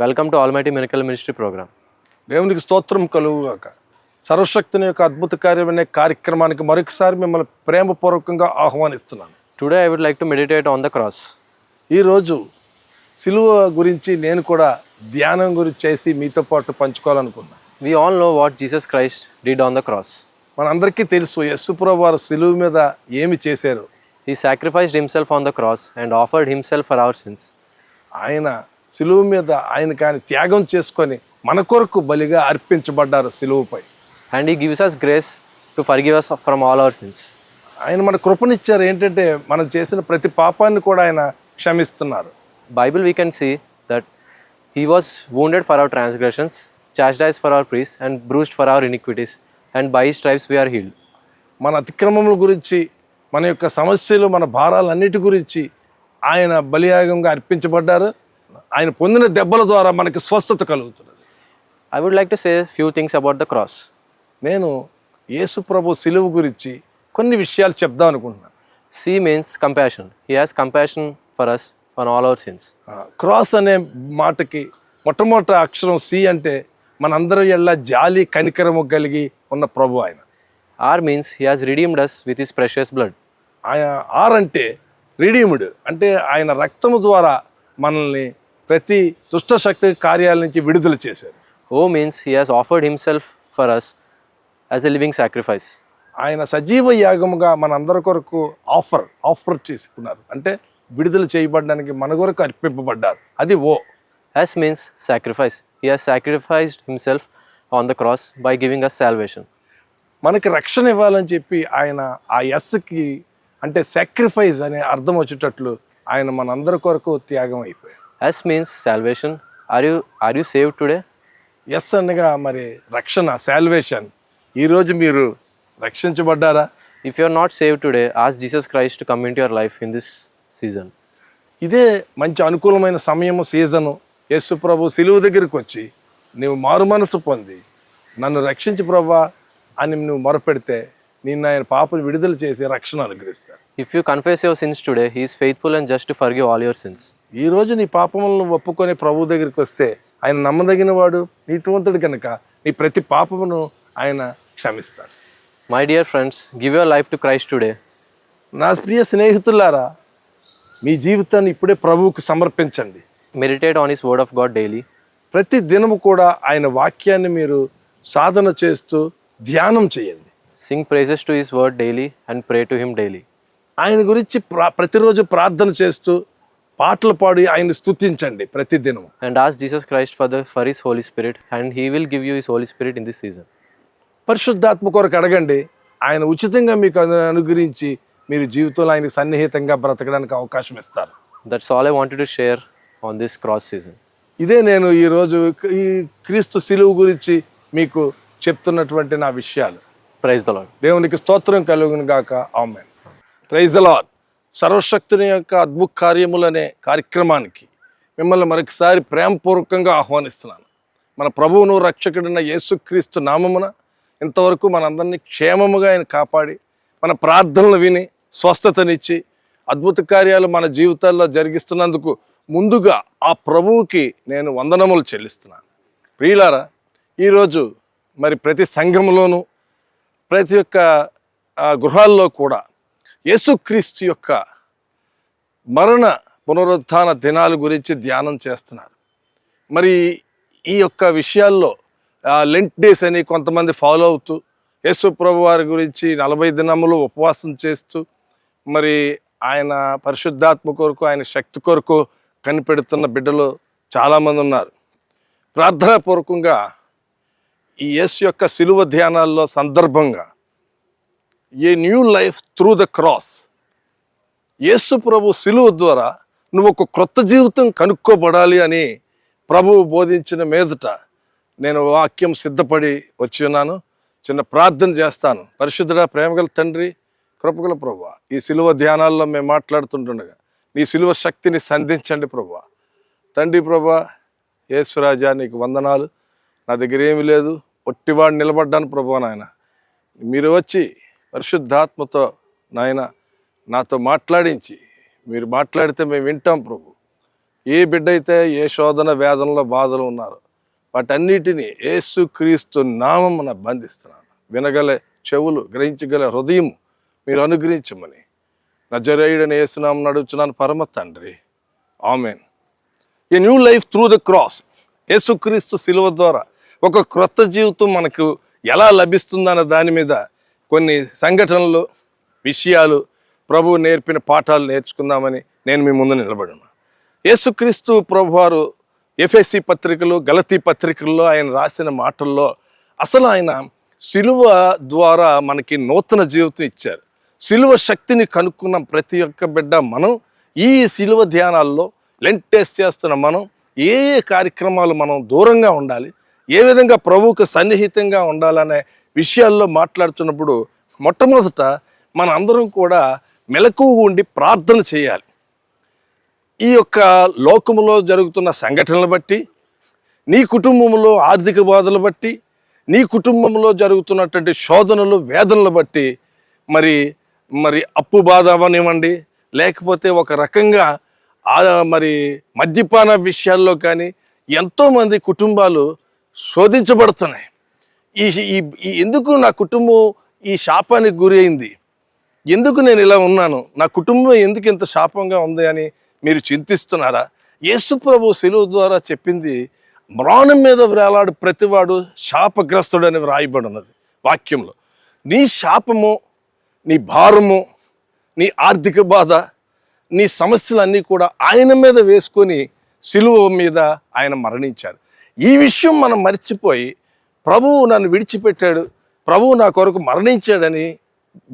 Welcome to almighty medical ministry program దేవునికి స్తోత్రం కలుగుగాక. సర్వశక్తుని యొక్క అద్భుత కార్యం అనే కార్యక్రమానికి మరొకసారి మిమ్మల్ని ప్రేమపూర్వకంగా ఆహ్వానిస్తున్నాను. Today I would like to meditate on the cross ఈరోజు సిలువ గురించి నేను కూడా ధ్యానం గురించి చేసి మీతో పాటు పంచుకోవాలనుకున్నాను we all know what Jesus Christ did on the cross మనందరికీ తెలుసు యశుప్రభు వారు సిలువ మీద ఏమి చేశారు. He sacrificed himself on the cross and offered himself for our sins ఆయన సిలువ మీద ఆయన కానీ త్యాగం చేసుకొని మన కొరకు బలిగా అర్పించబడ్డారు సిలువపై. And he gives us grace to forgive us from all our sins ఆయన మన కృపనిచ్చారు ఏంటంటే మనం చేసిన ప్రతి పాపాన్ని కూడా ఆయన క్షమిస్తున్నారు. Bible we can see that he was wounded for our transgressions chastised for our peace and bruised for our iniquities and by stripes we are healed మన అతిక్రమముల గురించి మన యొక్క సమస్యలు మన భారాలన్నిటి గురించి ఆయన బలియాగంగా అర్పించబడ్డారు. ఆయన పొందిన దెబ్బల ద్వారా మనకి స్వస్థత కలుగుతున్నది. I would like to say few things about the cross నేను యేసు ప్రభు సిలువు గురించి కొన్ని విషయాలు చెప్దాం అనుకుంటున్నాను. C means compassion he has compassion for us for all our sins cross అనే మాటకి మొట్టమొదటి అక్షరం సి అంటే మనందరి ఎళ్ళ జాలి కనికరము కలిగి ఉన్న ప్రభు ఆయన. R means he has redeemed us with his precious blood ఆయన ఆర్ అంటే రిడీముడు అంటే ఆయన రక్తము ద్వారా మనల్ని ప్రతి దుష్ట శక్తి కార్యాల నుంచి విడుదల చేశారు. O means he has offered himself for us as a living sacrifice ఆయన సజీవ యాగముగా మనందరి కొరకు ఆఫర్ ఆఫర్ చేసుకున్నారు. అంటే విడుదల చేయబడడానికి మన కొరకు అర్పింపబడ్డారు. అది O. S means sacrifice he has sacrificed himself on the cross by giving us salvation మనకి రక్షణ ఇవ్వాలని చెప్పి ఆయన ఆ ఎస్కి అంటే సాక్రిఫైస్ అనే అర్థం వచ్చేటట్లు ఆయన మనందరి కొరకు త్యాగం అయిపోయారు S means salvation are you are you save today S అనగా మరి రక్షణ శాల్వేషన్ ఈరోజు మీరు రక్షించబడ్డారా? If you are not save today ask Jesus Christ to come in your life in this season ఇదే మంచి అనుకూలమైన సమయము సీజను యేసు ప్రభు సిలువు దగ్గరికి వచ్చి నువ్వు మారు మనసు పొంది నన్ను రక్షించి ప్రభా అని నువ్వు మొరపెడితే నిన్ను ఆయన పాపను విడుదల చేసి రక్షణ అనుగ్రహిస్తారు. If you confess your sins today he is faithful and just forgive all your sins ఈ రోజు నీ పాపములను ఒప్పుకొని ప్రభు దగ్గరికి వస్తే ఆయన నమ్మదగిన వాడు నీతివంతుడు కనుక నీ ప్రతి పాపమును ఆయన క్షమిస్తాడు. My dear friends give your life to Christ today నా ప్రియ స్నేహితులారా మీ జీవితాన్ని ఇప్పుడే ప్రభువుకు సమర్పించండి. Meditate on his word of God daily ప్రతి దినము కూడా ఆయన వాక్యాన్ని మీరు సాధన చేస్తూ ధ్యానం చేయండి. Sing praises to his word daily and pray to him daily ఆయన గురించి ప్రా ప్రతిరోజు ప్రార్థన చేస్తూ పాటలు పాడి ఆయన స్తుతించండి ప్రతి దినము and ask Jesus Christ for the for his Holy Spirit and he will give you his Holy Spirit in this season పరిశుద్ధాత్మ కొరకు అడగండి ఆయన ఉచితంగా మీకు అను- అనుగ్రహించి మీరు జీవితంలో ఆయనకి సన్నిహితంగా బ్రతకడానికి అవకాశం ఇస్తారు. That's all I wanted to share on this cross season ఇదే నేను ఈరోజు ఈ క్రీస్తు సిలువు గురించి మీకు చెప్తున్నటువంటి నా విషయాలు. ప్రైజ్ ద లాడ్ దేవునికి స్తోత్రం కలుగును గాక. ఆమెన్ ప్రైజ్ అలాడ్ సర్వశక్తుని యొక్క అద్భుత కార్యములనే కార్యక్రమానికి మిమ్మల్ని మరొకసారి ప్రేమపూర్వకంగా ఆహ్వానిస్తున్నాను. మన ప్రభువును రక్షకుడున్న యేసుక్రీస్తు నామమున ఇంతవరకు మనందరినీ క్షేమముగా ఆయన కాపాడి మన ప్రార్థనలు విని స్వస్థతనిచ్చి అద్భుత కార్యాలు మన జీవితాల్లో జరిగిస్తున్నందుకు ముందుగా ఆ ప్రభువుకి నేను వందనములు చెల్లిస్తున్నాను. ప్రియులారా ఈరోజు మరి ప్రతి సంఘంలోనూ ప్రతి ఒక్క గృహాల్లో కూడా యేసుక్రీస్తు యొక్క మరణ పునరుత్థాన దినాల గురించి ధ్యానం చేస్తున్నారు. మరి ఈ యొక్క విషయాల్లో లెంట్ డేస్ అని కొంతమంది ఫాలో అవుతూ యేసు ప్రభు వారి గురించి నలభై దినములు ఉపవాసం చేస్తూ మరి ఆయన పరిశుద్ధాత్మ కొరకు ఆయన శక్తి కొరకు కనిపెడుతున్న బిడ్డలు చాలామంది ఉన్నారు. ప్రార్థనాపూర్వకంగా ఈ యేసు యొక్క సిలువ ధ్యానాల్లో సందర్భంగా a new life through the cross. యేసు ప్రభు సిలువ ద్వారా నువ్వు ఒక క్రొత్త జీవితం కనుక్కోబడాలి అని ప్రభువు బోధించిన మీదట నేను వాక్యం సిద్ధపడి వచ్చి ఉన్నాను. చిన్న ప్రార్థన చేస్తాను. పరిశుద్ధుడ ప్రేమగల తండ్రి కృపగల ప్రభు ఈ సిలువ ధ్యానాల్లో మేము మాట్లాడుతుంటుండగా నీ సిలువ శక్తిని సంధించండి ప్రభు. తండ్రి ప్రభా యేసురాజా నీకు వందనాలు. నా దగ్గర ఏమీ లేదు. ఒట్టివాడు నిలబడ్డాను ప్రభు నాయన. మీరు వచ్చి పరిశుద్ధాత్మతో నాయన నాతో మాట్లాడించి మీరు మాట్లాడితే మేము వింటాం ప్రభు. ఏ బిడ్డ అయితే ఏ శోధన వేదనలో బాధలు ఉన్నారో వాటన్నిటిని యేసుక్రీస్తు నామమున బంధిస్తున్నాను. వినగల చెవులు గ్రహించగల హృదయం మీరు అనుగ్రహించమని. నజరేయుడని యేసునామం నడుచున్నాను పరమ తండ్రి. Amen. A new life through the cross. యేసుక్రీస్తు సిలువ ద్వారా ఒక క్రొత్త జీవితం మనకు ఎలా లభిస్తుందన్న దాని మీద కొన్ని సంఘటనలు విషయాలు ప్రభువు నేర్పిన పాఠాలు నేర్చుకుందామని నేను మీ ముందు నిలబడి ఉన్నాను యేసుక్రీస్తు ప్రభువారు ఎఫ్ఎస్సి పత్రికలు గలతీ పత్రికల్లో ఆయన రాసిన మాటల్లో అసలు ఆయన శిలువ ద్వారా మనకి నూతన జీవితం ఇచ్చారు. శిలువ శక్తిని కనుక్కున్న ప్రతి ఒక్క బిడ్డ మనం ఈ శిలువ ధ్యానాల్లో లెంటెస్ట్ చేస్తున్న మనం ఏ ఏ కార్యక్రమాలు మనం దూరంగా ఉండాలి ఏ విధంగా ప్రభువుకు సన్నిహితంగా ఉండాలనే విషయాల్లో మాట్లాడుతున్నప్పుడు మొట్టమొదట మన అందరం కూడా మెలకువ ఉండి ప్రార్థన చేయాలి. ఈ యొక్క లోకములో జరుగుతున్న సంఘటనలు బట్టి నీ కుటుంబంలో ఆర్థిక బాధలు బట్టి నీ కుటుంబంలో జరుగుతున్నటువంటి శోధనలు వేదనలు బట్టి మరి మరి అప్పు బాధ అవనివ్వండి. లేకపోతే ఒక రకంగా మరి మద్యపాన విషయాల్లో కానీ ఎంతోమంది కుటుంబాలు శోధించబడుతున్నాయి. ఈ ఈ- ఎందుకు నా కుటుంబం ఈ శాపానికి గురి అయింది? ఎందుకు నేను ఇలా ఉన్నాను? నా కుటుంబం ఎందుకు ఇంత శాపంగా ఉంది అని మీరు చింతిస్తున్నారా? యేసుప్రభు సెలువు ద్వారా చెప్పింది మ్రాణం మీద వ్రేలాడు ప్రతివాడు శాపగ్రస్తుడని వ్రాయబడి ఉన్నది వాక్యంలో. నీ శాపము నీ భారము నీ ఆర్థిక బాధ నీ సమస్యలన్నీ కూడా ఆయన మీద వేసుకొని సిలువ మీద ఆయన మరణించారు. ఈ విషయం మనం మర్చిపోయి ప్రభువు నన్ను విడిచిపెట్టాడు. ప్రభువు నా కొరకు మరణించాడని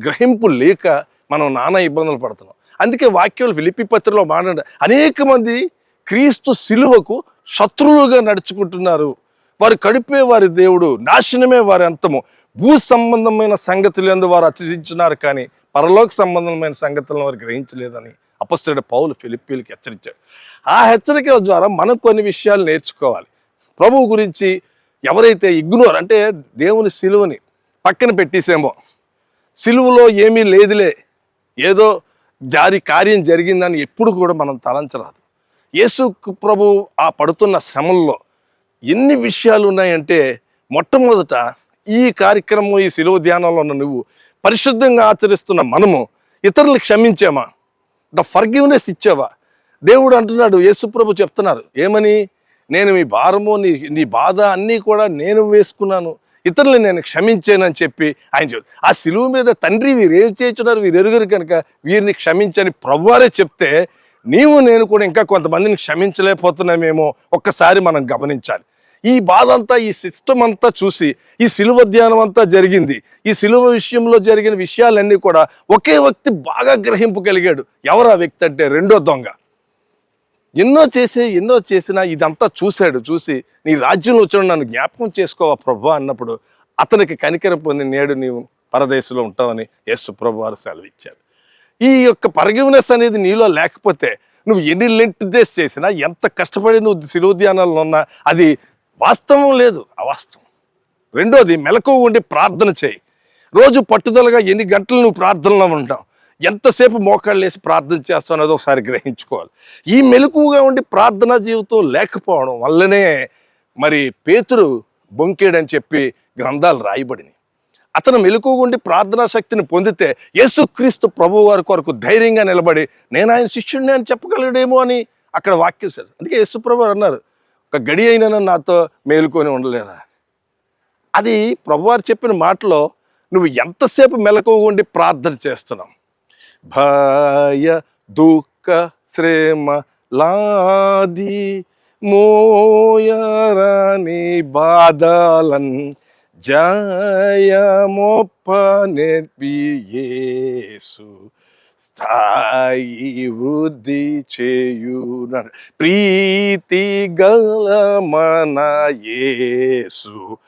గ్రహింపు లేక మనం నానా ఇబ్బందులు పడుతున్నాం. అందుకే వాక్యాలు ఫిలిపి పత్రిలో మాట్లాడ అనేక మంది క్రీస్తు సిలువకు శత్రువులుగా నడుచుకుంటున్నారు. వారు కడిపే వారి దేవుడు నాశనమే వారి అంతము. భూ సంబంధమైన సంగతులు ఎందు వారు అతిశించినారు కానీ పరలోక సంబంధమైన సంగతులను వారు గ్రహించలేదని అపస్తుడు పౌలు ఫిలిప్పీలకి హెచ్చరించాడు. ఆ హెచ్చరికల ద్వారా మనం కొన్ని విషయాలు నేర్చుకోవాలి. ప్రభువు గురించి ఎవరైతే ఇగ్నోర్ అంటే దేవుని సిలువని పక్కన పెట్టేసేమో సిలువలో ఏమీ లేదులే ఏదో జారి కార్యం జరిగిందని ఎప్పుడు కూడా మనం తలంచరాదు. యేసు ప్రభు ఆ పడుతున్న శ్రమల్లో ఎన్ని విషయాలు ఉన్నాయంటే మొట్టమొదట ఈ కార్యక్రమం ఈ శిలువ ధ్యానంలో ఉన్న నువ్వు పరిశుద్ధంగా ఆచరిస్తున్న మనము ఇతరులు క్షమించామా? ద ఫర్గివ్నెస్ ఇచ్చావా? దేవుడు అంటున్నాడు యేసుప్రభు చెప్తున్నారు ఏమని? నేను మీ భారము నీ నీ బాధ అన్నీ కూడా నేను వేసుకున్నాను. ఇతరులను నేను క్షమించానని చెప్పి ఆయన చెప్పారు ఆ సిలువ మీద తండ్రి వీరు ఏం చేస్తున్నారు వీరు ఎరుగురు కనుక వీరిని క్షమించని ప్రభువారే చెప్తే నీవు నేను కూడా ఇంకా కొంతమందిని క్షమించలేకపోతున్నామేమో ఒక్కసారి మనం గమనించాలి. ఈ బాధ అంతా ఈ సిస్టమ్ అంతా చూసి ఈ సిలువ ధ్యానం అంతా జరిగింది. ఈ సిలువ విషయంలో జరిగిన విషయాలన్నీ కూడా ఒకే వ్యక్తి బాగా గ్రహింపు కలిగాడు ఎవరు ఆ వ్యక్తి అంటే? రెండో దొంగ. ఎన్నో చేసి ఎన్నో చేసినా ఇదంతా చూశాడు చూసి నీ రాజ్యంలో వచ్చాడు నన్ను జ్ఞాపకం చేసుకోవా ప్రభు అన్నప్పుడు అతనికి కనికరం పొంది నేడు నీవు పరదేశంలో ఉంటావని యేసు ప్రభు వారు సెలవిచ్చారు. ఈ యొక్క పరగివ్నెస్ అనేది నీలో లేకపోతే నువ్వు ఎన్ని లెంట్ డేస్ చేసినా ఎంత కష్టపడి నువ్వు శిరోధ్యానాల్లో ఉన్నా అది వాస్తవం లేదు అవాస్తవం. రెండోది మెలకువ ఉండి ప్రార్థన చేయి. రోజు పట్టుదలగా ఎన్ని గంటలు నువ్వు ప్రార్థనలో ఉంటావు? ఎంతసేపు మోకాళ్ళు వేసి ప్రార్థన చేస్తావు అనేది ఒకసారి గ్రహించుకోవాలి. ఈ మెలకువగా ఉండి ప్రార్థనా జీవితం లేకపోవడం వల్లనే మరి పేతురు బొంకేడని చెప్పి గ్రంథాలు రాయబడినాయి. అతను మెలకువగా ఉండి ప్రార్థనా శక్తిని పొందితే యేసుక్రీస్తు ప్రభు వారి కొరకు ధైర్యంగా నిలబడి నేను ఆయన శిష్యుడిని అని చెప్పగలడేమో అని అక్కడ వాక్యం సార్. అందుకే యేసు ప్రభు అన్నారు ఒక గడి అయినా నాతో మేలుకొని ఉండలేరా? అది ప్రభువారు చెప్పిన మాటలో నువ్వు ఎంతసేపు మెలకువగా ఉండి ప్రార్థన చేస్తున్నావు? భయ దుఃఖ శ్రమ లాది మోయరాని బాధలన్ జయమొప్ప నేర్పియేసు స్థాయి వృద్ధి చేయున ప్రీతి గల మన యేసు.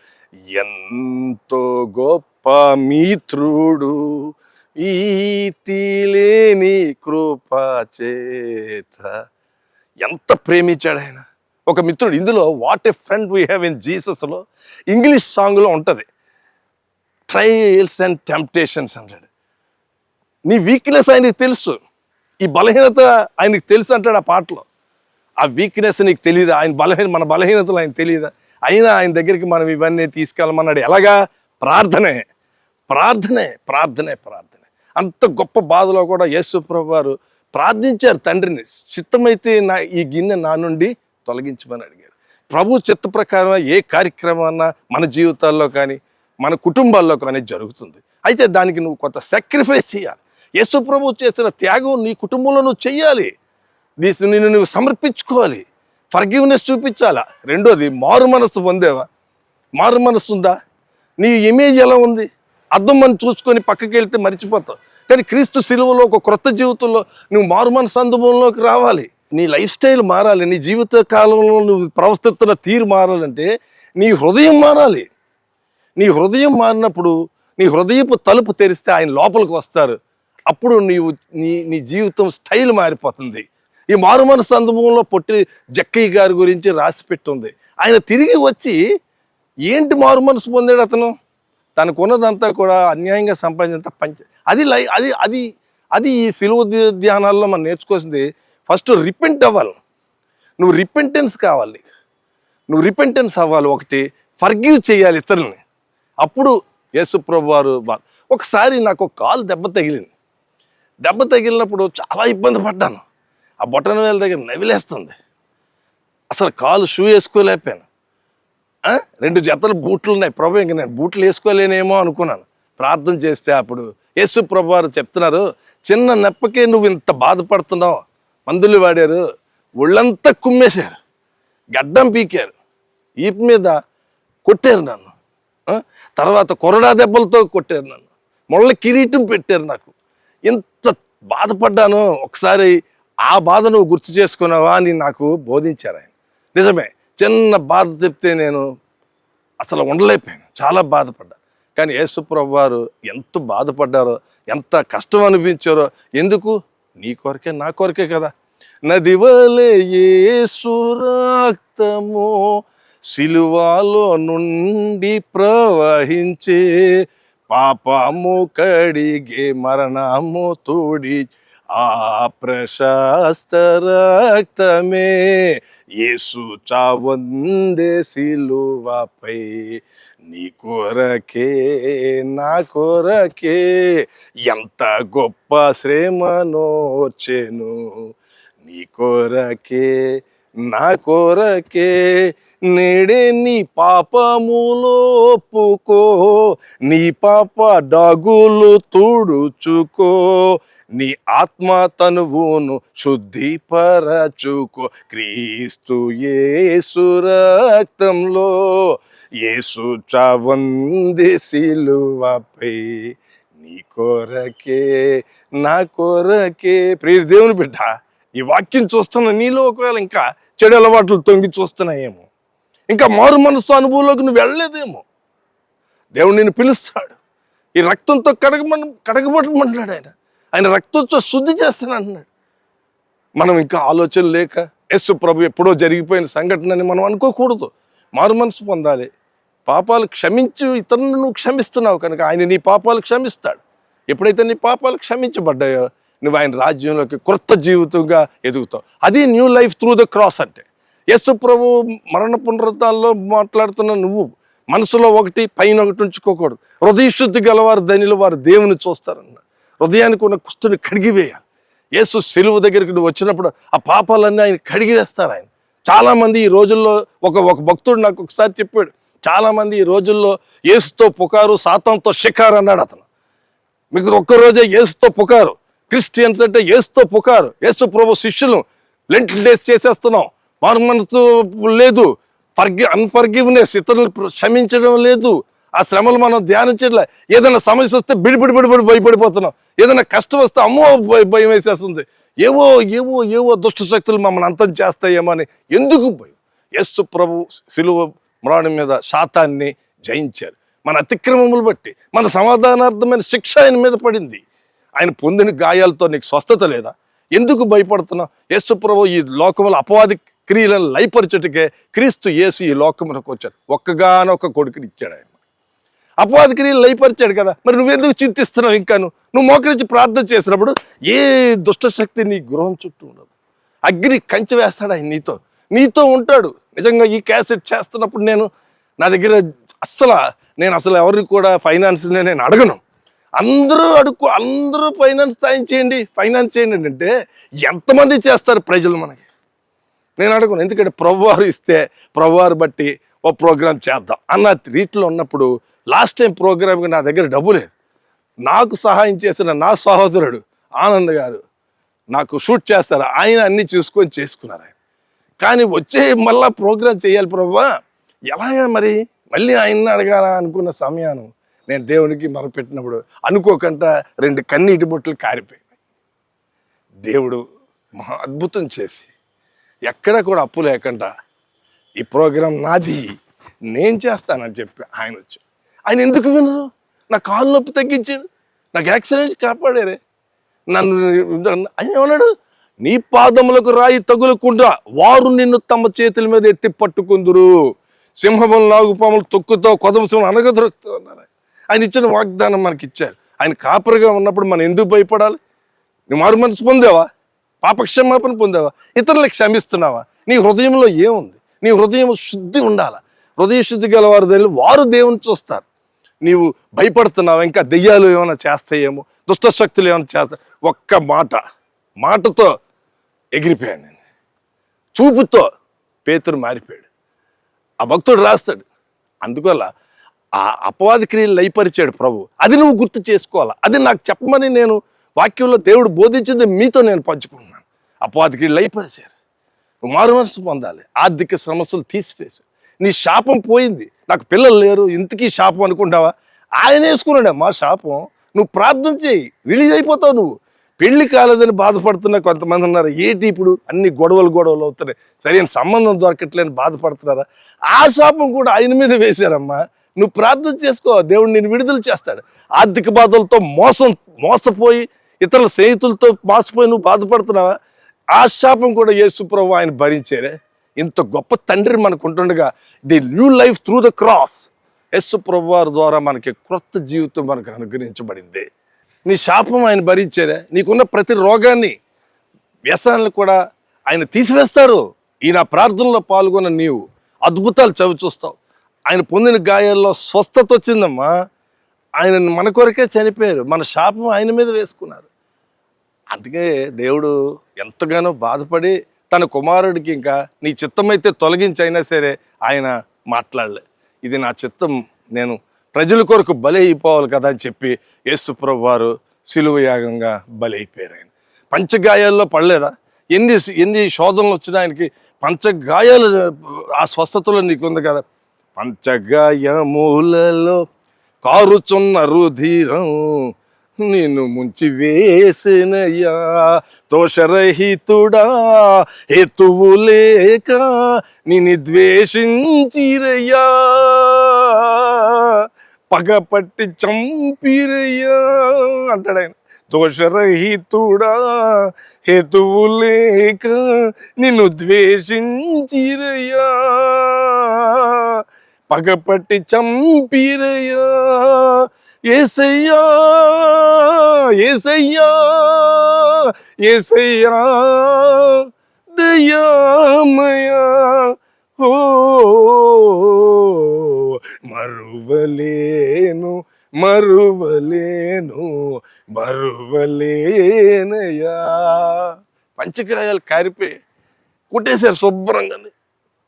ఎంతో గొప్ప మిత్రుడు ఈతి లేని కృపచేత. ఎంత ప్రేమించాడు ఆయన. ఒక మిత్రుడు. ఇందులో what a friend we have in జీసస్లో English సాంగ్లో ఉంటుంది. ట్రయల్స్ అండ్ టెంప్టేషన్స్ అంటాడు. నీ వీక్నెస్ ఆయనకి తెలుసు. ఈ బలహీనత ఆయనకి తెలుసు అంటాడు ఆ పాటలో. ఆ వీక్నెస్ నీకు తెలియదా ఆయన బలహీన మన బలహీనతలు ఆయన తెలియదా అయినా ఆయన దగ్గరికి మనం ఇవన్నీ తీసుకెళ్ళమన్నాడు. ఎలాగా? ప్రార్థనే. ప్రార్థనే ప్రార్థనే ప్రార్థన. అంత గొప్ప బాధలో కూడా యేసుప్రభు వారు ప్రార్థించారు తండ్రిని చిత్తమైతే నా ఈ గిన్నె నా నుండి తొలగించమని అడిగారు. ప్రభు చిత్త ప్రకారం ఏ కార్యక్రమాన్న మన జీవితాల్లో కానీ మన కుటుంబాల్లో కానీ జరుగుతుంది. అయితే దానికి నువ్వు కొంత సాక్రిఫైస్ చేయాలి. యేసు ప్రభు చేసిన త్యాగం నీ కుటుంబంలో నువ్వు చెయ్యాలి దీన్ని నిన్ను నువ్వు సమర్పించుకోవాలి. ఫర్గివ్నెస్ చూపించాలా? రెండోది మారు మనస్సు పొందేవా? మారు మనస్సు ఉందా? నీ ఇమేజ్ ఎలా ఉంది? అద్దం మనం చూసుకొని పక్కకి వెళ్తే మర్చిపోతావు. కానీ క్రీస్తు సిలువలో ఒక క్రొత్త జీవితంలో నువ్వు మారుమనసు సందర్భంలోకి రావాలి. నీ లైఫ్ స్టైల్ మారాలి. నీ జీవిత కాలంలో నువ్వు ప్రవర్తిస్తున్న తీరు మారాలంటే నీ హృదయం మారాలి. నీ హృదయం మారినప్పుడు నీ హృదయపు తలుపు తెరిస్తే ఆయన లోపలికి వస్తారు. అప్పుడు నీవు నీ నీ జీవితం స్టైల్ మారిపోతుంది. ఈ మారు మనసు పొట్టి జక్కయ్య గారి గురించి రాసి పెట్టుంది. ఆయన తిరిగి వచ్చి ఏంటి మారు మనసు పొందాడు అతను? తనకు ఉన్నదంతా కూడా అన్యాయంగా సంపాదించినంత పంచ అది లై అది అది అది ఈ సిలువ ధ్యానాల్లో మనం నేర్చుకోవాల్సింది ఫస్ట్ రిపెంట్ అవ్వాలి. నువ్వు రిపెంటెన్స్ కావాలి నువ్వు రిపెంటెన్స్ అవ్వాలి ఒకటి ఫర్గివ్ చేయాలి ఇతరుల్ని. అప్పుడు యేసుప్రభు వారు ఒకసారి నాకు ఒక కాలు దెబ్బ తగిలింది. దెబ్బ తగిలినప్పుడు చాలా ఇబ్బంది పడ్డాను. ఆ బొట్టన వేల దగ్గర నవిలేస్తుంది. అసలు కాలు షూ వేసుకోలేకపోయాను. రెండు జతలు బూట్లు ఉన్నాయి. ప్రభు ఇంక నేను బూట్లు వేసుకోలేనేమో అనుకున్నాను. ప్రార్థన చేస్తే అప్పుడు యేసు ప్రభు వారు చెప్తున్నారు చిన్న నెప్పకే నువ్వు ఇంత బాధపడుతున్నావు. మందులు వాడారు. ఒళ్ళంతా కుమ్మేశారు. గడ్డం పీకారు. ఈపు మీద కొట్టారు నన్ను. తర్వాత కొరడా దెబ్బలతో కొట్టారు నన్ను. ముళ్ళ కిరీటం పెట్టారు నాకు. ఇంత బాధపడ్డాను ఒకసారి ఆ బాధ నువ్వు గుర్తు చేసుకున్నావా అని నాకు బోధించారు ఆయన. నిజమే. చిన్న బాధ చెప్తే నేను అసలు ఉండలేకపోయాను. చాలా బాధపడ్డా. కానీ యేసుప్రభు వారు ఎంత బాధపడ్డారో ఎంత కష్టం అనిపించారో ఎందుకు? నీ కొరకే నా కొరకే కదా. నది వలె యేసు సిలువాలో నుండి ప్రవహించే పాపము కడిగే మరణము తోడి ఆ ప్రశాస్త రక్తమే యేసు చావందే సిలువపై. నీ కొరకే నా కొరకే ఎంత గొప్ప శ్రమనోచెను నీ కొరకే నా కొరకే నేడే నీ పాపములు ఒప్పుకో నీ పాప డాగులు తుడుచుకో నీ ఆత్మ తనువును శుద్ధిపరచుకో. క్రీస్తు యేసు రక్తంలో యేసు చావంది సిలువపై నీ కొరకే నా కొరకే. ప్రియ దేవుని బిడ్డ ఈ వాక్యం చూస్తున్న నీలో ఒకవేళ ఇంకా చెడు అలవాట్లు తొంగి చూస్తున్నాయేమో ఇంకా మారు మనసు అనుభవంలోకి నువ్వు వెళ్ళలేదేమో. దేవుడు నేను పిలుస్తాడు. ఈ రక్తంతో కడగమని కడగబట్టమంటున్నాడు ఆయన. ఆయన రక్తంతో శుద్ధి చేస్తాను అంటున్నాడు మనం ఇంకా ఆలోచన లేక యస్సు ప్రభు ఎప్పుడో జరిగిపోయిన సంఘటన అని మనం అనుకోకూడదు. మారు మనసు పొందాలి. పాపాలు క్షమించు ఇతరులను నువ్వు క్షమిస్తున్నావు కనుక ఆయన నీ పాపాలు క్షమిస్తాడు. ఎప్పుడైతే నీ పాపాలు క్షమించబడ్డాయో నువ్వు ఆయన రాజ్యంలోకి క్రొత్త జీవితంగా ఎదుగుతావు. అది new life through the cross అంటే. యస్సు ప్రభు మరణ పునరుద్ధాల్లో మాట్లాడుతున్న నువ్వు మనసులో ఒకటి పైన ఒకటి ఉంచుకోకూడదు. హృదయశుద్ధి గలవారు ధనిలు వారు దేవుని చూస్తారన్న. హృదయానికి ఉన్న కుస్తుని కడిగివేయాలి యేసు సెలువు దగ్గరికి నువ్వు వచ్చినప్పుడు ఆ పాపాలన్నీ ఆయన కడిగివేస్తారు ఆయన. చాలామంది ఈ రోజుల్లో ఒక ఒక భక్తుడు నాకు ఒకసారి చెప్పాడు. చాలామంది ఈ రోజుల్లో యేసుతో పుకారు సాతంతో షికారు అన్నాడు అతను. మీకు ఒక్కరోజే యేసుతో పుకారు. క్రిస్టియన్స్ అంటే యేసుతో పుకారు ఏసు ప్రభు శిష్యులు. లెంట్ డేస్ చేసేస్తున్నాం. మారు మనసు లేదు ఫర్గి అన్ఫర్గివ్నెస్ ఇతరులు క్షమించడం లేదు. ఆ శ్రమలు మనం ధ్యానించట్లే. ఏదైనా సమస్య వస్తే బిడిబిడి బిడిబడి భయపడిపోతున్నాం. ఏదైనా కష్టం వస్తే అమ్మో భయ- భయం వేసేస్తుంది. ఏవో ఏవో ఏవో దుష్ట శక్తులు మమ్మల్ని అంతం చేస్తాయేమో అని ఎందుకు భయం? యేసు ప్రభు సిలువ మ్రాణం మీద శాతాన్ని జయించారు. మన అతిక్రమములు బట్టి మన సమాధానార్థమైన శిక్ష ఆయన మీద పడింది. ఆయన పొందిన గాయాలతో నీకు స్వస్థత లేదా? ఎందుకు భయపడుతున్నావు? యేసు ప్రభు ఈ లోకంలో అపవాది క్రియలను లయపరచుటకే క్రీస్తు యేసు ఈ లోకములకు వచ్చాడు. ఒక్కగానొక్క కొడుకుని ఇచ్చాడు ఆయన. అపవాది క్రియలు లయపరిచాడు కదా. మరి నువ్వెందుకు చింతిస్తున్నావు ఇంకా నువ్వు మోకరించి ప్రార్థన చేసినప్పుడు ఏ దుష్టశక్తి నీ గృహం చుట్టూ ఉండదు. అగ్ని కంచె వేస్తాడు ఆయన నీతో. నీతో ఉంటాడు. నిజంగా ఈ క్యాసెట్ చేస్తున్నప్పుడు నేను నా దగ్గర అస్సలు నేను అసలు ఎవరికి కూడా ఫైనాన్స్ నేను అడగను. అందరూ అడుక్కు అందరూ ఫైనాన్స్ సాయం చేయండి ఫైనాన్స్ చేయండి అంటే ఎంతమంది చేస్తారు ప్రజలు మనకి? నేను అడుగును ఎందుకంటే ప్రభువారు ఇస్తే ప్రభువారు బట్టి ఓ ప్రోగ్రామ్ చేద్దాం. అన్న రీట్లో ఉన్నప్పుడు లాస్ట్ టైం ప్రోగ్రామ్కి నా దగ్గర డబ్బు లేదు. నాకు సహాయం చేసిన నా సహోదరుడు ఆనంద్ గారు నాకు షూట్ చేస్తారు. ఆయన అన్ని చూసుకొని చేసుకున్నారు ఆయన. కానీ వచ్చే మళ్ళా ప్రోగ్రామ్ చేయాలి ప్రభా ఎలాగ మరి మళ్ళీ ఆయన్ని అడగాల అనుకున్న సమయాన్ని నేను దేవునికి మొరపెట్టినప్పుడు అనుకోకుండా రెండు కన్నీటి బొట్లు కారిపోయాయి. దేవుడు మహా అద్భుతం చేసి ఎక్కడ కూడా అప్పు లేకుండా ఈ ప్రోగ్రాం నాది నేను చేస్తానని చెప్పి ఆయన వచ్చి ఆయన ఎందుకు వినరు? నా కాలు నొప్పి తగ్గించాడు. నాకు యాక్సిడెంట్ కాపాడారే. నన్ను ఆయన ఏమన్నాడు? నీ పాదములకు రాయి తగులకుండా వారు నిన్ను తమ చేతుల మీద ఎత్తి పట్టుకుందురు. సింహములు నాగుపాములు తొక్కుతో కొదమసం అనగదొరుకుతూ ఉన్నారు ఆయన ఇచ్చిన వాగ్దానం మనకి ఇచ్చారు ఆయన కాపరిగా ఉన్నప్పుడు మనం ఎందుకు భయపడాలి? నువ్వు మారు మనసు పొందావా? పాపక్షమాపణ పొందావా? ఇతరులకు క్షమిస్తున్నావా? నీ హృదయంలో ఏముంది? నీ హృదయం శుద్ధి ఉండాలా? హృదయ శుద్ధి గలవారు తెలియదు వారు దేవుని చూస్తారు. నీవు భయపడుతున్నావా? ఇంకా దెయ్యాలు ఏమైనా చేస్తాయేమో? దుష్ట శక్తులు ఏమైనా చేస్తా ఒక్క మాట మాటతో ఎగిరిపోయాను నేను. చూపుతో పేతురు మారిపోయాడు. ఆ భక్తుడు రాస్తాడు. అందువల్ల ఆ అపవాది క్రియలు లయపరిచాడు ప్రభు. అది నువ్వు గుర్తు చేసుకోవాలా? అది నాకు చెప్పమని నేను వాక్యంలో దేవుడు బోధించింది మీతో నేను పంచుకుంటున్నాను. అపవాది క్రియలు లయపరిచారు. నువ్వు మారు మనసు పొందాలి. ఆర్థిక సమస్యలు తీసివేశారు. నీ శాపం పోయింది. నాకు పిల్లలు లేరు. ఇంతకీ శాపం అనుకుంటావా? ఆయన వేసుకున్నాడు. మా శాపం. నువ్వు ప్రార్థన చేయి. రిలీజ్ అయిపోతావు నువ్వు. పెళ్ళి కాలేదని బాధపడుతున్న కొంతమంది ఉన్నారు. ఏంటి ఇప్పుడు? అన్ని గొడవలు గొడవలు అవుతున్నాయి. సరైన సంబంధం దొరకట్లేని బాధపడుతున్నారా? ఆ శాపం కూడా ఆయన మీద వేశారమ్మా. నువ్వు ప్రార్థన చేసుకో దేవుడు నేను విడుదల చేస్తాడు. ఆర్థిక బాధలతో మోసం మోసపోయి ఇతరుల స్నేహితులతో మోసపోయి నువ్వు బాధపడుతున్నావా? ఆ శాపం కూడా యేసుప్రభు ఆయన భరించారే ఇంత గొప్ప తండ్రి మనకు ఉంటుండగా the new life through the cross. యేసుప్రభు వారి ద్వారా మనకి క్రొత్త జీవితం మనకు అనుగ్రహించబడింది. నీ శాపం ఆయన భరించారే నీకున్న ప్రతి రోగాన్ని వ్యసనాలు కూడా ఆయన తీసివేస్తారు. ఈ నా ప్రార్థనలో పాల్గొన్న నీవు అద్భుతాలు చవి చూస్తావు ఆయన పొందిన గాయాల్లో స్వస్థత వచ్చిందమ్మా. ఆయన మన కొరకే చనిపోయారు. మన శాపం ఆయన మీద వేసుకున్నారు. అందుకే దేవుడు ఎంతగానో బాధపడి తన కుమారుడికి ఇంకా నీ చిత్తమైతే తొలగించైనా సరే ఆయన మాట్లాడలే. ఇది నా చిత్తం. నేను ప్రజల కొరకు బలి అయిపోవాలి కదా అని చెప్పి యేసుప్రభు వారు సిలువ యాగంగా బలి అయిపోయారు ఆయన. పంచగాయాల్లో పడలేదా? ఎన్ని ఎన్ని శోధనలు వచ్చినా ఆయనకి పంచగాయాలు ఆ స్వస్థతలో నీకుంది కదా. పంచగాయములలో కారుచున్న రుధిరం నిన్ను ముంచి వేసినయ్యా తోషరహితుడా హేతువు లేక నిన్ను ద్వేషించిరయ్యా. పగపట్టి చంపిరయ్యా అంటాడు ఆయన. దోషరహితుడా హేతువు లేక నిన్ను ద్వేషించిరయ్యా. పగపట్టి చంపిరయ్యా ఏసయ్యా ఏసయ్యా ఏసయ్యా దయామయా ఓ మరువలేను మరువలేను మరువలేనయ్యా పంచకాయాలు కారిపోయి కుట్టేశారు శుభ్రంగా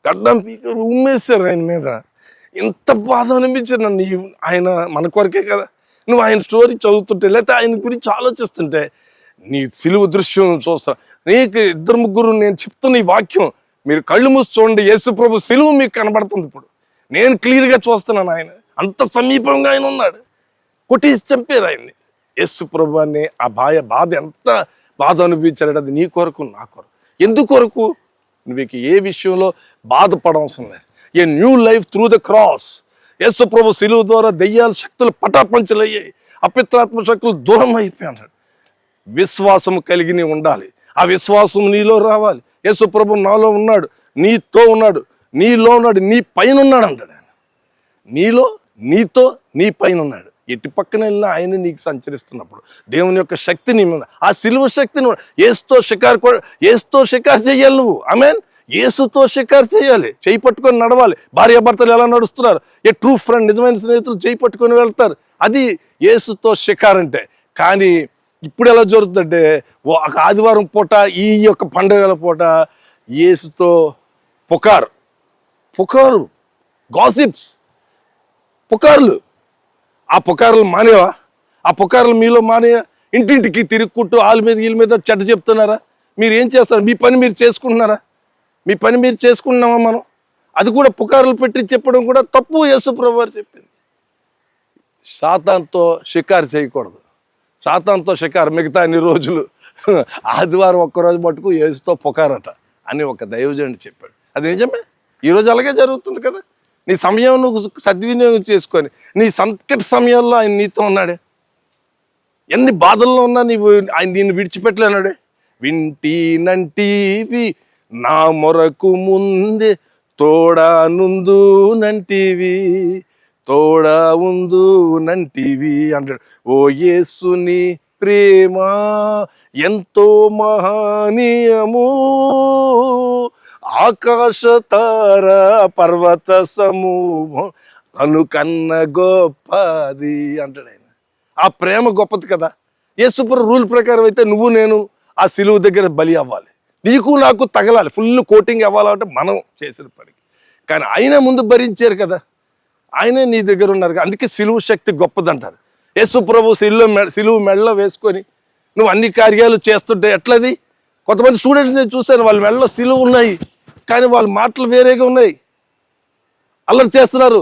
గడ్డం పీక ఉమ్మేశారు ఆయన మీద ఎంత బాధ అనిపించింది నన్ను. ఆయన మన కొరకే కదా. నువ్వు ఆయన స్టోరీ చదువుతుంటే లేకపోతే ఆయన గురించి ఆలోచిస్తుంటే నీ సిలువ దృశ్యం చూస్తా. నీకు ఇద్దరు ముగ్గురు నేను చెప్తున్న ఈ వాక్యం మీరు కళ్ళు మూసి చూడండి. యేసుప్రభు సిలువ మీకు కనబడుతుంది ఇప్పుడు. నేను క్లియర్గా చూస్తున్నాను ఆయన. అంత సమీపంగా ఆయన ఉన్నాడు. కొట్టేసి చంపారు ఆయన్ని. యేసుప్రభు అనే ఆ భాయ బాధ ఎంత బాధ అనిపించాడు అది నీ కొరకు నా కొరకు. ఎందుకొరకు నువ్వు ఏ విషయంలో బాధపడవలసిన లేదు. A new life through the cross. యేసు ప్రభు ద్వారా దెయ్యాల శక్తులు పటాపంచలయ్యాయి. అపిత్రాత్మ శక్తులు దూరం అయిపోయినాడు విశ్వాసం కలిగి ఉండాలి. ఆ విశ్వాసం నీలో రావాలి. యేసు ప్రభు నాలో ఉన్నాడు. నీతో ఉన్నాడు. నీలో ఉన్నాడు. నీ పైన ఉన్నాడు అంటాడు ఆయన. నీలో నీతో నీ పైన ఉన్నాడు ఎటు పక్కన వెళ్ళినా ఆయన నీకు సంచరిస్తున్నప్పుడు. దేవుని యొక్క శక్తి నీ మీద. ఆ సిలువ శక్తిని ఏస్తో షికారు ఏస్తో షికారు చేయాలి నువ్వు. ఆమెన్? ఏసుతో షికారు చేయాలి చేయి పట్టుకొని నడవాలి. భార్యాభర్తలు ఎలా నడుస్తున్నారు? ఏ ట్రూ ఫ్రెండ్ నిజమైన స్నేహితులు చేయి పట్టుకొని వెళ్తారు. అది ఏసుతో షికార్ అంటే. కానీ ఇప్పుడు ఎలా జరుగుతుందంటే ఒక ఆదివారం పూట ఈ యొక్క పండుగల పూట ఏసుతో పుకారు. పుకారు గాసిప్స్ పుకార్లు. ఆ పుకార్లు మానేవా? ఆ పుకార్లు మీలో మానేవా ఇంటింటికి తిరుగుకుంటూ వాళ్ళ మీద వీళ్ళ మీద చెడ్డ చెప్తున్నారా? మీరు ఏం చేస్తారు? మీ పని మీరు చేసుకుంటున్నారా? మీ పని మీరు చేసుకుంటున్నామా మనం? అది కూడా పుకార్లు పెట్టి చెప్పడం కూడా తప్పు యేసుప్రభు వారు చెప్పింది. శాతాంతో షికారు చేయకూడదు. శాతాంతో షికారు మిగతా అన్ని రోజులు. ఆదివారం ఒక్కరోజు మటుకు ఏసుతో పుకారట అని ఒక దైవజనుడు చెప్పాడు. అది నిజమే? ఈరోజు అలాగే జరుగుతుంది కదా? నీ సమయం నువ్వు సద్వినియోగం చేసుకొని నీ సంకట సమయంలో ఆయన నీతో ఉన్నాడే? ఎన్ని బాధల్లో ఉన్నా నీవు ఆయన నిన్ను విడిచిపెట్టలేనాడే? వింటీనంటీవి నా మొరకు ముందే తోడా నుందు నంటివి తోడా ఉందు నంటివి అంటాడు. ఓ యేసుని ప్రేమ ఎంతో మహనీయము. ఆకాశ తార పర్వత సమూహం అను కన్న గొప్పది అంటాడు ఆయన. ఆ ప్రేమ గొప్పది కదా. యేసుపుర రూల్ ప్రకారం అయితే నువ్వు నేను ఆ సిలువు దగ్గర బలి అవ్వాలి. నీకు నాకు తగలాలి. ఫుల్ కోటింగ్ అవ్వాలంటే మనం చేసిన పనికి కానీ ఆయన ముందు భరించారు కదా. ఆయనే నీ దగ్గర ఉన్నారు అందుకే సిలువు శక్తి గొప్పదంటారు. యేసు ప్రభు సిలువ మె సిలువు మెడలో వేసుకొని నువ్వు అన్ని కార్యాలు చేస్తుంటే ఎట్లది? కొంతమంది స్టూడెంట్స్ నేను చూశాను వాళ్ళ మెడలో సిలువు ఉన్నాయి. కానీ వాళ్ళ మాటలు వేరేగా ఉన్నాయి. అల్లరి చేస్తున్నారు.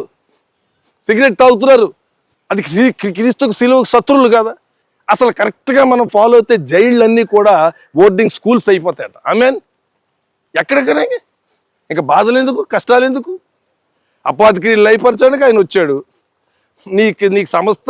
సిగరెట్ తాగుతున్నారు. అది క్రీస్తుకు సిలువు శత్రువులు కదా. అసలు కరెక్ట్గా మనం ఫాలో అయితే జైళ్ళన్నీ కూడా బోర్డింగ్ స్కూల్స్ అయిపోతాయట. ఐ మీన్ ఎక్కడెక్కడ ఇంకా? బాధలు ఎందుకు కష్టాలు ఎందుకు అపాధికి లయపరచడానికి ఆయన వచ్చాడు. నీకు నీకు సమస్త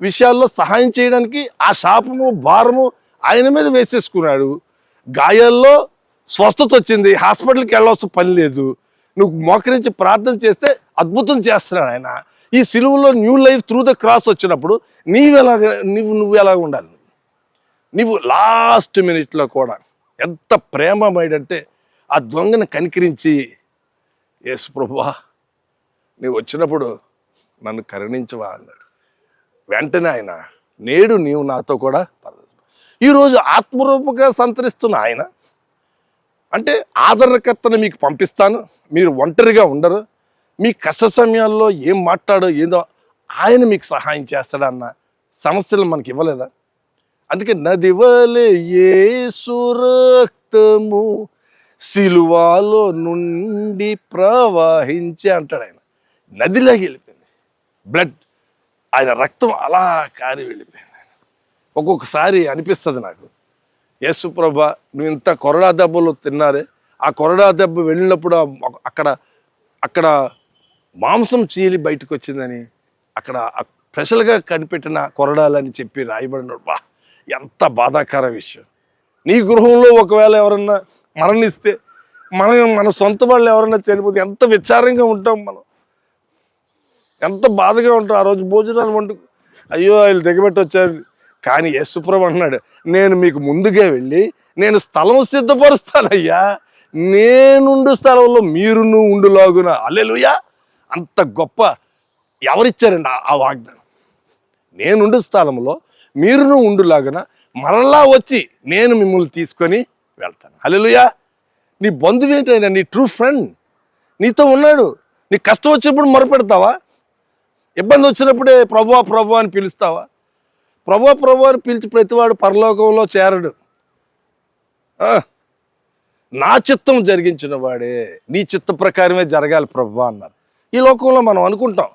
విషయాల్లో సహాయం చేయడానికి ఆ శాపము భారము ఆయన మీద వేసేసుకున్నాడు. గాయాల్లో స్వస్థత వచ్చింది. హాస్పిటల్కి వెళ్ళవలసిన పని లేదు. నువ్వు మోకరించి ప్రార్థన చేస్తే అద్భుతం చేస్తున్నాడు ఆయన. ఈ సిలువలో new life through the cross వచ్చినప్పుడు నీవు నువ్వు నువ్వు ఎలా ఉండాలి? నువ్వు లాస్ట్ మినిట్లో కూడా ఎంత ప్రేమమైడంటే ఆ దొంగను కనికరించి యేసు ప్రభువా నీవు వచ్చినప్పుడు నన్ను కరుణించవా అన్నాడు. వెంటనే ఆయన నేడు నీవు నాతో కూడా పద ఈరోజు ఆత్మరూపంగా సంతరిస్తున్న ఆయన అంటే ఆదరణకర్తను మీకు పంపిస్తాను. మీరు ఒంటరిగా ఉండరు. మీ కష్ట సమయాల్లో ఏం మాట్లాడో ఏదో ఆయన మీకు సహాయం చేస్తాడన్న సమస్యలు మనకి ఇవ్వలేదా? అందుకే నదివలే ఏ సురక్తము సిలువాలో నుండి ప్రవహించే అంటాడు ఆయన. నదిలోకి వెళ్ళిపోయింది. బ్లడ్ ఆయన రక్తం అలా కారి వెళ్ళిపోయింది. ఒక్కొక్కసారి అనిపిస్తుంది నాకు. యేసుప్రభ నువ్వు ఇంత కొరడా దెబ్బలు తిన్నారే. ఆ కొరడా దెబ్బ వెళ్ళినప్పుడు అక్కడ అక్కడ మాంసం చీలి బయటకు వచ్చిందని అక్కడ స్పెషల్గా కనిపెట్టిన కొరడాలని చెప్పి రాయబడినాడు. బా ఎంత బాధాకర విషయం. నీ గృహంలో ఒకవేళ ఎవరన్నా మరణిస్తే మనం మన సొంత వాళ్ళు ఎవరన్నా చనిపోతే ఎంత విచారంగా ఉంటాం మనం. ఎంత బాధగా ఉంటాం. ఆ రోజు భోజనాలు వండు అయ్యో వీళ్ళు దిగబెట్టి వచ్చారు కానీ యేసుప్రభు అన్నాడు నేను మీకు ముందుగా వెళ్ళి నేను స్థలం సిద్ధపరుస్తానయ్యా. నేనుండు స్థలంలో మీరును ఉండులాగున. అల్లెలుయా అంత గొప్ప ఎవరిచ్చారండి ఆ- ఆ వాగ్దానం? నేనుండు స్థలంలో మీరును ఉండులాగన మరలా వచ్చి నేను మిమ్మల్ని తీసుకొని వెళ్తాను. హలోయా నీ బంధువు ఏంటైనా నీ ట్రూ ఫ్రెండ్ నీతో ఉన్నాడు నీ కష్టం వచ్చినప్పుడు మొరపెడతావా? ఇబ్బంది వచ్చినప్పుడే ప్రభా ప్రభు అని పిలుస్తావా? ప్రభా ప్రభు అని పిలిచి ప్రతివాడు పరలోకంలో చేరడు. నా చిత్తం జరిగించిన వాడే నీ చిత్త ప్రకారమే జరగాలి ప్రభు అన్నారు. ఈ లోకంలో మనం అనుకుంటాం.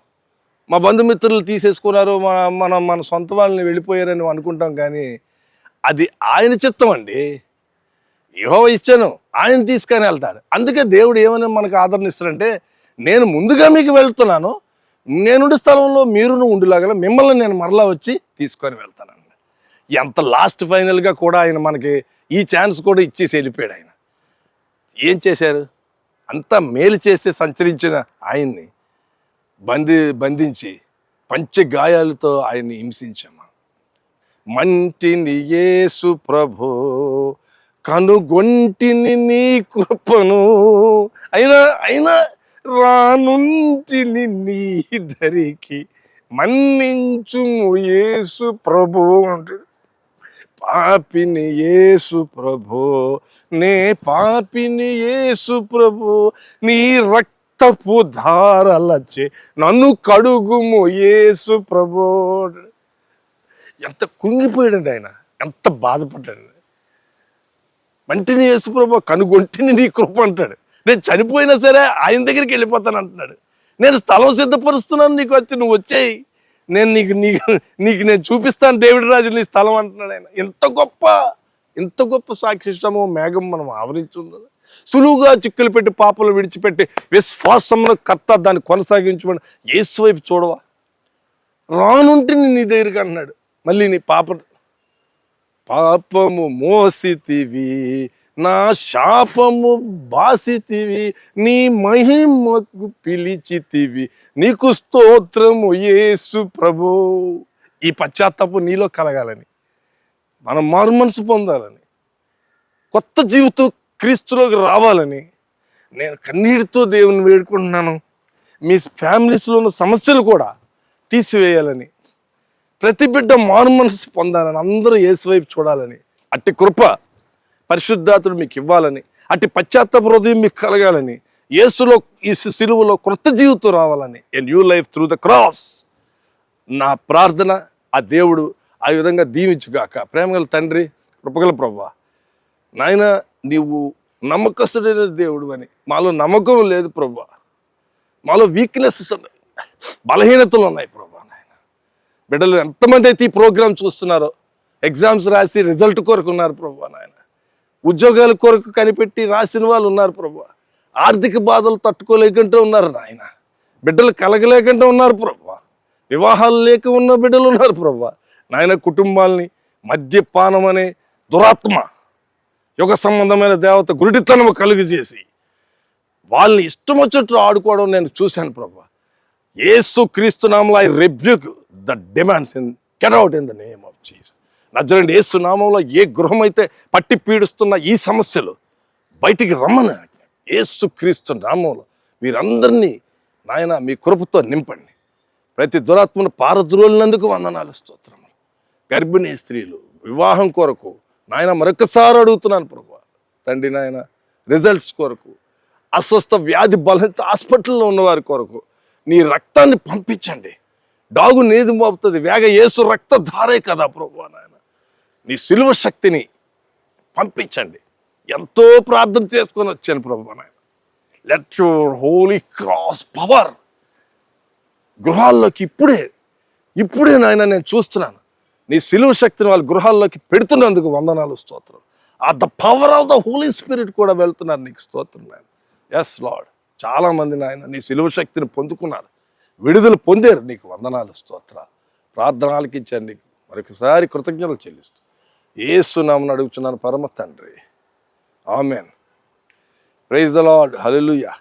మా బంధుమిత్రులు తీసేసుకున్నారు మన మన మన సొంత వాళ్ళని వెళ్ళిపోయారని అనుకుంటాం కానీ అది ఆయన చిత్తం అండి. ఏహో ఇచ్చాను ఆయన తీసుకొని వెళ్తాడు. అందుకే దేవుడు ఏమని మనకు ఆదరణ ఇస్తాడంటే నేను ముందుగా మీకు వెళ్తున్నాను నేనుండి స్థలంలో మీరును ఉండులాగల మిమ్మల్ని నేను మరలా వచ్చి తీసుకొని వెళ్తానండి ఎంత లాస్ట్ ఫైనల్గా కూడా ఆయన మనకి ఈ ఛాన్స్ కూడా ఇచ్చేసి వెళ్ళిపోయాడు ఆయన. ఏం చేశారు? అంత మేలు చేసి సంచరించిన ఆయన్ని బంధి బంధించి పంచ గాయాలతో ఆయన్ని హింసించామా? మంటిని యేసు ప్రభు కనుగొంటిని నీ కృపను అయినా అయినా రానుంటిని నీ దరికి మన్నించుము యేసు ప్రభు అంటాడు. పాపిని యేసు ప్రభు నే పాపిని యేసు ప్రభు నీ రక్తపు ధారలచే నన్ను కడుగుము యేసు ప్రభు. ఎంత కుంగిపోయాడండి ఆయన ఎంత బాధపడ్డాడు. మంటిని యేసు ప్రభు కనుగొంటిని నీ కృప అంటాడు. నేను చనిపోయినా సరే ఆయన దగ్గరికి వెళ్ళిపోతాను అంటున్నాడు. నేను స్థలం సిద్ధపరుస్తున్నాను నీకు వచ్చి నువ్వు వచ్చేయి. నేను నీకు నీకు నీకు నేను చూపిస్తాను డేవిడ్ రాజు నీ స్థలం అంటున్నాడు ఆయన. ఎంత గొప్ప ఎంత గొప్ప సాక్షిష్టమో మేఘం మనం ఆవరించుంది సులువుగా చిక్కులు పెట్టి పాపలు విడిచిపెట్టి విశ్వాసంలో కర్త దాన్ని కొనసాగించమని యేసు వైపు చూడవా? రానుంటే నీ దగ్గరికి అంటున్నాడు. మళ్ళీ నీ పాప పాపము మోసితివి. నా శాపము బాసితివి నీ మహిమకు పిలిచితివి. నీకు స్తోత్రము యేసు ప్రభు. ఈ పశ్చాత్తాపు నీలో కలగాలని మనం మారు మనసు పొందాలని కొత్త జీవితం క్రీస్తులోకి రావాలని నేను కన్నీటితో దేవుని వేడుకుంటున్నాను. మీ ఫ్యామిలీస్లో ఉన్న సమస్యలు కూడా తీసివేయాలని ప్రతి బిడ్డ మారు మనసు పొందాలని అందరూ ఏసువైపు చూడాలని. అట్టి కృప పరిశుద్ధాతుడు మీకు ఇవ్వాలని అట్టి పశ్చాత్తాప హృదయం మీకు కలగాలని యేసులో ఈ సిలువలో క్రొత్త జీవితం రావాలని a new life through the cross నా ప్రార్థన ఆ దేవుడు ఆ విధంగా దీవించుగాక. ప్రేమగల తండ్రి కృపగల ప్రభా నాయన నీవు నమ్మకస్తుడైన దేవుడు అని. మాలో నమ్మకం లేదు ప్రభా మాలో వీక్నెస్ ఉన్నాయి బలహీనతలు ఉన్నాయి ప్రభా నాయన. బిడ్డలు ఎంతమంది అయితే ఈ ప్రోగ్రామ్ చూస్తున్నారో ఎగ్జామ్స్ రాసి రిజల్ట్ కోరుకున్నారు ప్రభు ప్రభా నాయన. ఉద్యోగాల కొరకు కనిపెట్టి రాసిన వాళ్ళు ఉన్నారు ప్రభా. ఆర్థిక బాధలు తట్టుకోలేకుంటూ ఉన్నారు నాయన. బిడ్డలు కలగలేకుండా ఉన్నారు ప్రభా. వివాహాలు లేక ఉన్న బిడ్డలు ఉన్నారు ప్రభు. నాయన కుటుంబాల్ని మద్యపానం అనే దురాత్మ యుగ సంబంధమైన దేవత గురుడితనము కలుగు చేసి వాళ్ళని ఇష్టం వచ్చినట్టు ఆడుకోవడం నేను చూశాను ప్రభా. ఏసు క్రీస్తు నామంలో I rebuke the demons in get out in the name నజరండి యేసు నామంలో ఏ గృహం అయితే పట్టి పీడిస్తున్న ఈ సమస్యలు బయటికి రమ్మని ఏసు క్రీస్తు నామంలో మీరందరినీ నాయన మీ కృపతో నింపండి. ప్రతి దురాత్మను పారద్రోలినందుకు వందనాలు స్తోత్రములు. గర్భిణీ స్త్రీలు వివాహం కొరకు నాయన మరొకసారి అడుగుతున్నాను ప్రభు తండ్రి నాయన రిజల్ట్స్ కొరకు అస్వస్థ వ్యాధి బలహీనత హాస్పిటల్లో ఉన్నవారి కొరకు నీ రక్తాన్ని పంపించండి. డాగు నీది మోపుతుంది. వేగ యేసు రక్త ధారే కదా ప్రభు నాయన. నీ సిలువ శక్తిని పంపించండి. ఎంతో ప్రార్థన చేసుకొని వచ్చాను ప్రభు నాయన. Let your holy cross power గృహాల్లోకి ఇప్పుడే ఇప్పుడే నాయన నేను చూస్తున్నాను. నీ సిలువ శక్తిని వాళ్ళ గృహాల్లోకి పెడుతున్నందుకు వందనాలు స్తోత్రం ఆ the power of the Holy Spirit కూడా వెళ్తున్నారు నీకు స్తోత్రం నాయన. ఎస్ లార్డ్ చాలామంది నాయన నీ సిలువ శక్తిని పొందుకున్నారు. విడుదల పొందారు నీకు వందనాలు స్తోత్ర ప్రార్థనలకి ఇచ్చాను నీకు. మరొకసారి కృతజ్ఞతలు చెల్లిస్తూ ఏసునామని అడుగుతున్నాను పరమ తండ్రి. Amen. Praise the Lord hallelujah.